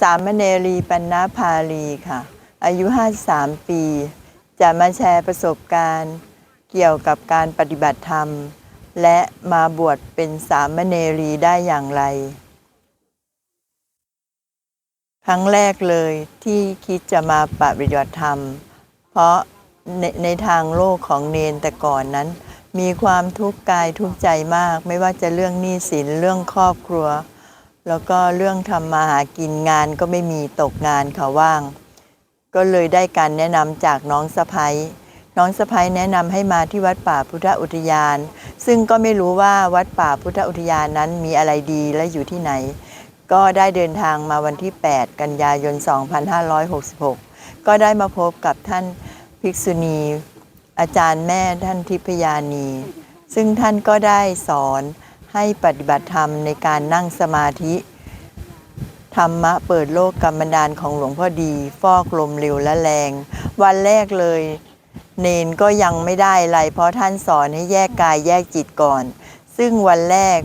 สามเณรีปัณณภาลีค่ะ อายุ 53 ปี จะมาแชร์ประสบการณ์ เกี่ยวกับการปฏิบัติธรรม และมาบวชเป็นสามเณรีได้อย่างไร ครั้งแรกเลยที่คิดจะมาปฏิบัติธรรม เพราะในในทางโลกของเนนแต่ก่อนนั้น มีความทุกข์กายทุกข์ใจมาก ไม่ว่าจะเรื่องหนี้สินเรื่องครอบครัว แล้วก็เรื่องทำมาหากินงานก็ไม่มีตกงานค่ะว่าง ก็เลยได้การแนะนำจากน้องสะพ้ยน้องสะพ้ยแนะนำให้มาที่วัดป่าพุทธอุทยาน ซึ่งก็ไม่รู้ว่าวัดป่าพุทธอุทยานนั้นมีอะไรดีและอยู่ที่ไหน ก็ได้เดินทางมาวันที่ 8 กันยายน 2566 ก็ได้มาพบกับท่านภิกษุณีอาจารย์แม่ท่านทิพยานี ซึ่งท่านก็ได้สอน ให้ปฏิบัติธรรมในการนั่งสมาธิ ธรรมะเปิดโลกกรรมดานของหลวงพ่อดี ฟอกลมเร็วและแรง วันแรกเลย เนนก็ยังไม่ได้อะไร เพราะท่านสอนให้แยกกายแยกจิตก่อน ซึ่งวันแรก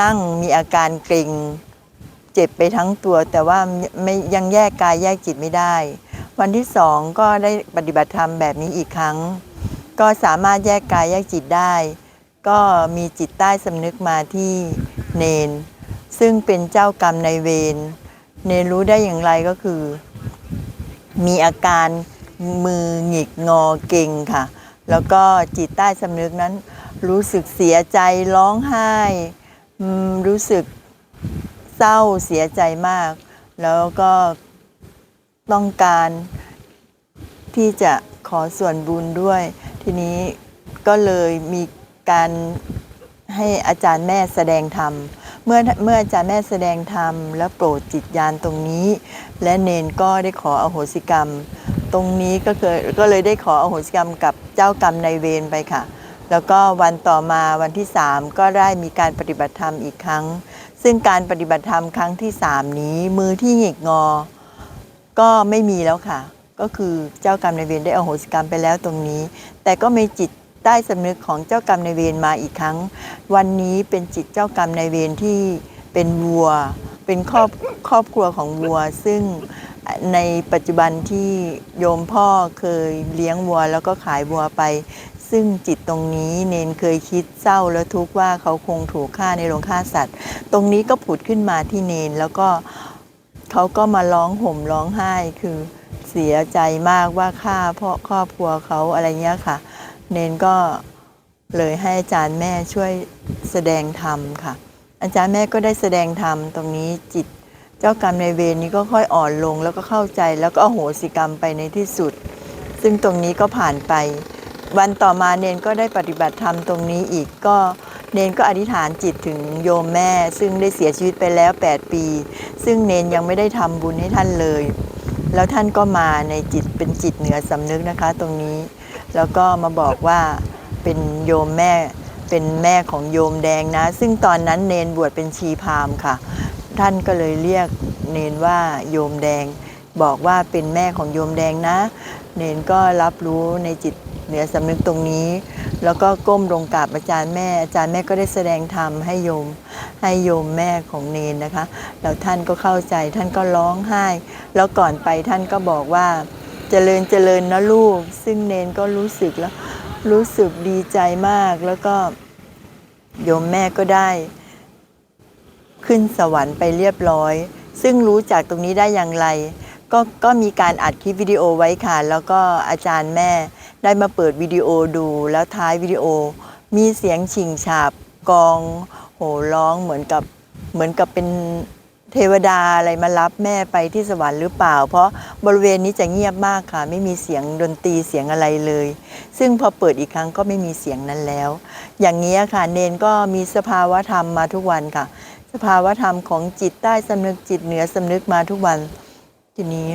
นั่งมีอาการเกร็งเจ็บไปทั้งตัว แต่ว่าไม่ยังแยกกายแยกจิตไม่ได้ วันที่สองก็ได้ปฏิบัติธรรมแบบนี้อีกครั้ง ก็สามารถแยกกายแยกจิตได้ ก็มีจิตใต้สำนึกมาที่เนน ซึ่งเป็นเจ้ากรรมในเวรเนนรู้ได้อย่างไรก็คือ มีอาการมือหงิกงอเก่งค่ะ แล้วก็จิตใต้สำนึกนั้น รู้สึกเสียใจร้องไห้รู้สึกเศร้าเสียใจมาก แล้วก็ต้องการที่จะขอส่วนบุญด้วย ทีนี้ก็เลยมี การให้อาจารย์แม่แสดงธรรม เมื่อเมื่ออาจารย์แม่แสดงธรรม และโปรดจิตญาณตรงนี้ และเนนก็ได้ขออโหสิกรรม ตรงนี้ก็เคยก็เลยได้ขออโหสิกรรมกับเจ้ากรรมนายเวรไปค่ะ แล้วก็วันต่อมาวันที่3ก็ได้มีการปฏิบัติธรรมอีกครั้ง ซึ่งการปฏิบัติธรรมครั้งที่3นี้มือที่หงิกงอ ก็ไม่มีแล้วค่ะ ก็คือเจ้ากรรมนายเวรได้อโหสิกรรมไปแล้วตรงนี้ แต่ก็มีจิต ใต้สำนึกของเจ้ากรรมนายเวรมาอีกครั้ง วันนี้เป็นจิตเจ้ากรรมนายเวรที่เป็นวัว เป็นครอบครอบครัวของวัว ซึ่งในปัจจุบันที่โยมพ่อเคยเลี้ยงวัวแล้วก็ขายวัวไป ซึ่งจิตตรงนี้เนนเคยคิดเศร้าและทุกข์ว่าเขาคงถูกฆ่าในโรงฆ่าสัตว์ ตรงนี้ก็ผุดขึ้นมาที่เนนแล้วก็เขาก็มาร้องห่มร้องไห้คือเสียใจมากว่าฆ่าพ่อครอบครัวเขาอะไรเงี้ยค่ะ เนนก็เลยให้อาจารย์แม่ช่วยแสดงธรรมค่ะ อาจารย์แม่ก็ได้แสดงธรรมตรงนี้จิต เจ้ากรรมในเวรนี้ก็ค่อยอ่อนลงแล้วก็เข้าใจแล้วก็อโหสิกรรมไปในที่สุด ซึ่งตรงนี้ก็ผ่านไป วันต่อมาเนนก็ได้ปฏิบัติธรรมตรงนี้อีกก็เนนก็อธิษฐานจิตถึงโยมแม่ ซึ่งได้เสียชีวิตไปแล้ว 8 ปี ซึ่งเนนยังไม่ได้ทำบุญให้ท่านเลย แล้วท่านก็มาในจิตเป็นจิตเหนือสำนึกนะคะ ตรงนี้ แล้วก็มาบอกว่าเป็นโยมแม่เป็นแม่ของโยมแดงนะ ซึ่งตอนนั้นเนนบวชเป็นชีพามค่ะ ท่านก็เลยเรียกเนนว่าโยมแดง บอกว่าเป็นแม่ของโยมแดงนะ เนนก็รับรู้ในจิตเหนือสำนึกตรงนี้ แล้วก็ก้มลงกราบอาจารย์แม่ อาจารย์แม่ก็ได้แสดงธรรมให้โยมให้โยมแม่ของเนนนะคะ แล้วท่านก็เข้าใจท่านก็ร้องไห้ แล้วก่อนไปท่านก็บอกว่า เจริญเจริญนะลูก ซึ่งเนนก็รู้สึกแล้ว รู้สึกดีใจมากแล้วก็โยมแม่ก็ได้ ขึ้นสวรรค์ไปเรียบร้อย ซึ่งรู้จากตรงนี้ได้อย่างไร ก็ก็มีการอัดคลิปวิดีโอไว้ค่ะ แล้วก็อาจารย์แม่ได้มาเปิดวิดีโอดูแล้วท้ายวิดีโอ มีเสียงฉิงฉาบกอง โห่ร้องเหมือนกับเหมือนกับเป็น เทวดาอะไรมารับแม่ไปที่สวรรค์หรือเปล่า เพราะบริเวณนี้จะเงียบมากค่ะ ไม่มีเสียงดนตรีเสียงอะไรเลย ซึ่งพอเปิดอีกครั้งก็ไม่มีเสียงนั้นแล้ว อย่างนี้ค่ะเนนก็มีสภาวะธรรมมาทุกวันค่ะ สภาวะธรรมของจิตใต้สำนึกจิตเหนือสำนึกมาทุกวันทีนี้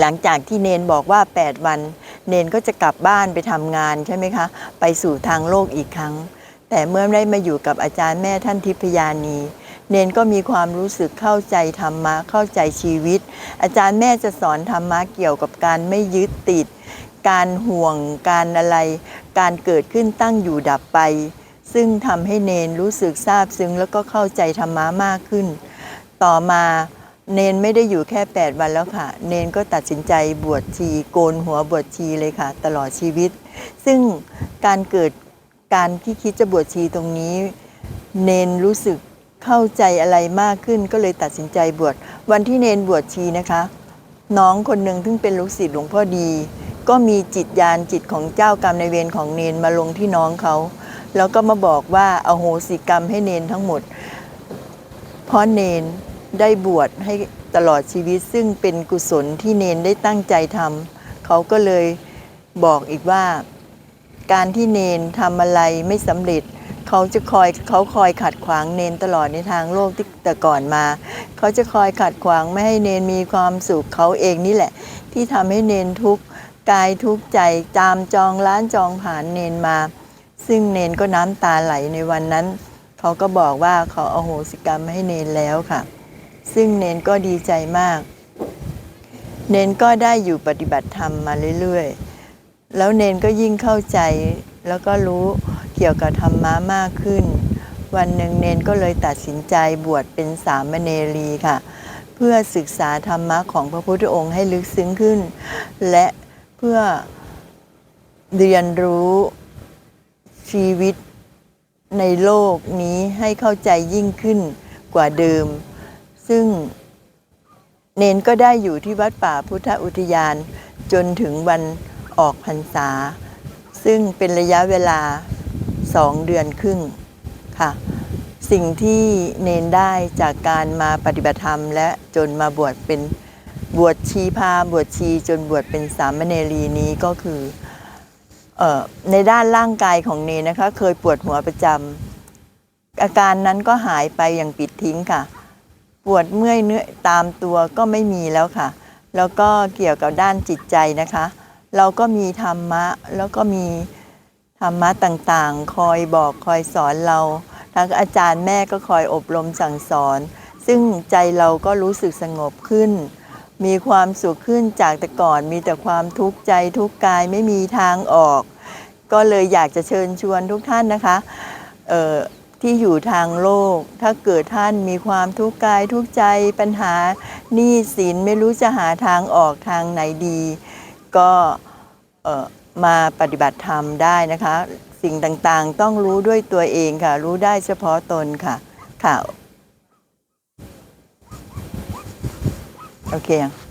หลังจากที่เนนบอกว่า 8 วัน เนนก็จะกลับบ้านไปทำงานใช่ไหมคะ ไปสู่ทางโลกอีกครั้ง แต่เมื่อได้มาอยู่กับอาจารย์แม่ท่านทิพยานี เนนก็มีความรู้สึกเข้าใจธรรมะเข้าใจชีวิต อาจารย์แม่จะสอนธรรมะเกี่ยวกับการไม่ยึดติด การห่วงการอะไร การเกิดขึ้นตั้งอยู่ดับไป ซึ่งทำให้เนนรู้สึกซาบซึ้งแล้วก็เข้าใจธรรมะมากขึ้น ต่อมาเนนไม่ได้อยู่แค่ 8 วันแล้วค่ะ เนนก็ตัดสินใจบวชชีโกนหัวบวชชีเลยค่ะ ตลอดชีวิต ซึ่งการเกิดการที่คิดจะบวชชีตรงนี้ เนนรู้สึก เข้าใจอะไรมากขึ้นก็เลยตัดสินใจบวชวันที่เนนบวชชีนะคะ น้องคนหนึ่งซึ่งเป็นลูกศิษย์หลวงพ่อดี ก็มีจิตญาณจิตของเจ้ากรรมในเวรของเนนมาลงที่น้องเขา แล้วก็มาบอกว่าอาโหสิกรรมให้เนนทั้งหมด เพราะเนนได้บวชให้ตลอดชีวิตซึ่งเป็นกุศลที่เนนได้ตั้งใจทำเขาก็เลยบอกอีกว่า การที่เนนทำอะไรไม่สำเร็จเขาจะคอยเขาคอยขัดขวางเนนตลอดในทางโลกที่แต่ก่อนมา เขาจะคอยขัดขวางไม่ให้เนนมีความสุขเขาเองนี่แหละ ที่ทำให้เนนทุกข์กายทุกข์ใจตามจองล้านจองผ่านเนนมา ซึ่งเนนก็น้ำตาไหลในวันนั้น เขาก็บอกว่าเขาเอาโหสิกรรมให้เนนแล้วค่ะ ซึ่งเนนก็ดีใจมาก เนนก็ได้อยู่ปฏิบัติธรรมมาเรื่อยๆ แล้วเนนก็ยิ่งเข้าใจ แล้วก็รู้เกี่ยวกับธรรมะมากขึ้น วันหนึ่งเนนก็เลยตัดสินใจบวชเป็นสามเณรีค่ะ เพื่อศึกษาธรรมะของพระพุทธองค์ให้ลึกซึ้งขึ้น และเพื่อเรียนรู้ชีวิตในโลกนี้ให้เข้าใจยิ่งขึ้นกว่าเดิม ซึ่งเนนก็ได้อยู่ที่วัดป่าพุทธอุทยานจนถึงวัน ออกพรรษา ซึ่งเป็นระยะเวลาสองเดือนครึ่งค่ะ สิ่งที่เนนได้จากการมาปฏิบัติธรรม และจนมาบวชเป็นบวชชีพาบวชชีจนบวชเป็นสามเณรีนี้ก็คือออในด้านร่างกายของเนนนะคะ เคยปวดหัวประจำอาการนั้นก็หายไปอย่างปิดทิ้งค่ะ ปวดเมื่อยเนื้อตามตัวก็ไม่มีแล้วค่ะ แล้วก็เกี่ยวกับด้านจิตใจนะคะ เราก็มีธรรมะ แล้วก็มีธรรมะต่างๆ คอยบอกคอยสอนเราทางอาจารย์แม่ก็คอยอบรมสั่งสอน ซึ่งใจเราก็รู้สึกสงบขึ้น มีความสุขขึ้นจากแต่ก่อนมีแต่ความทุกข์ใจทุกกายไม่มีทางออก ก็เลยอยากจะเชิญชวนทุกท่านนะคะที่อยู่ทางโลก ถ้าเกิดท่านมีความทุกข์กายทุกใจปัญหาหนี้สินไม่รู้จะหาทางออกทางไหนดี ก็มาปฏิบัติธรรมได้นะคะ สิ่งต่างๆ ต้องรู้ด้วยตัวเองค่ะ รู้ได้เฉพาะตนค่ะค่ะโอเคยัง